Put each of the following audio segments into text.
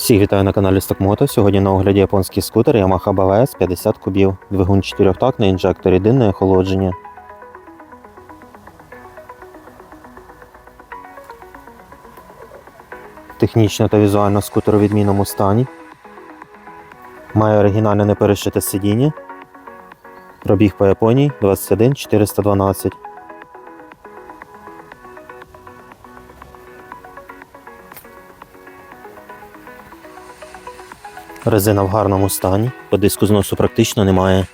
Всіх вітаю на каналі Стокмото. Сьогодні на огляді японський скутер Yamaha BVS 50 кубів, двигун 4-тактний інжектор єдине охолодження. Технічно та візуально скутер у відмінному стані. Має оригінальне неперешите сидіння. Пробіг по Японії 21 412. Резина в гарному стані, по диску зносу практично немає.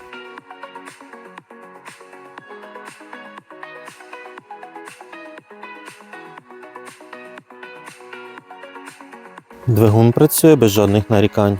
Двигун працює без жодних нарікань.